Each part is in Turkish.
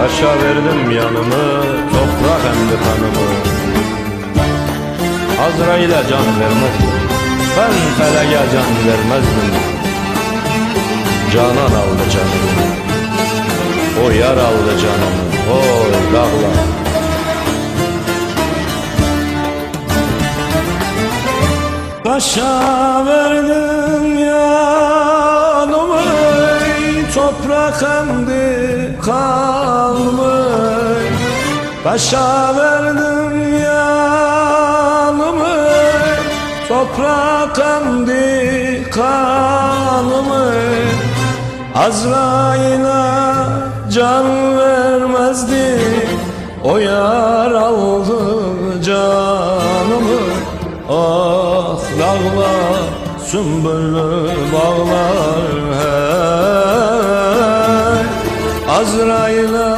Taşa verdim yanımı Toprak emdi kanımı. Azrail'e can vermezdim Ben felege can vermezdim. Canan aldı canımı O yar aldı canımı Oy dağlar. Taşa verdim Toprak emdi kanımı Taşa verdim yanımı Toprak emdi kanımı Azrail'e can vermezdi O yar aldı canımı. Ah dağlar sümbüllü bağlar Azrail'e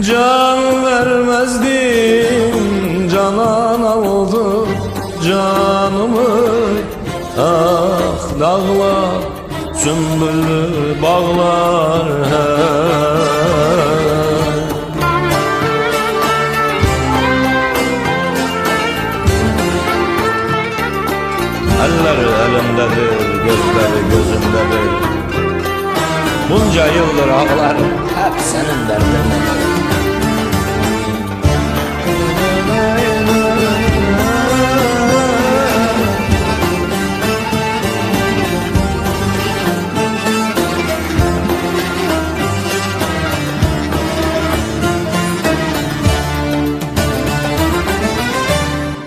can vermezdim Canan aldı canımı. Ah dağlar sümbüllü bağlar hey Elleri elimdedir, gözleri gözümdedir Bunca yıldır ağlar. Hep senin derdindedir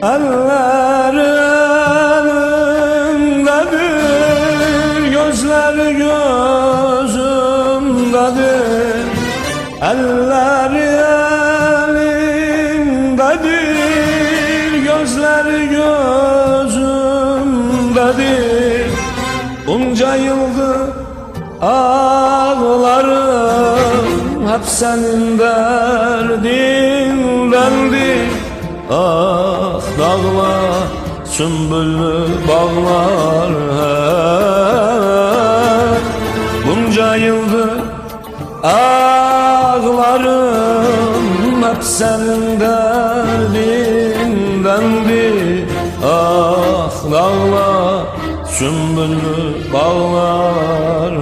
Eller Eller elimdedir, gözler gözümdedir Bunca yıldır ağlarım Hep senin derdindendir Ah dağlar sümbüllü bağlar hey. Bunca yıldır Hep senin derdindendir Ah dağlar sümbüllü bağlar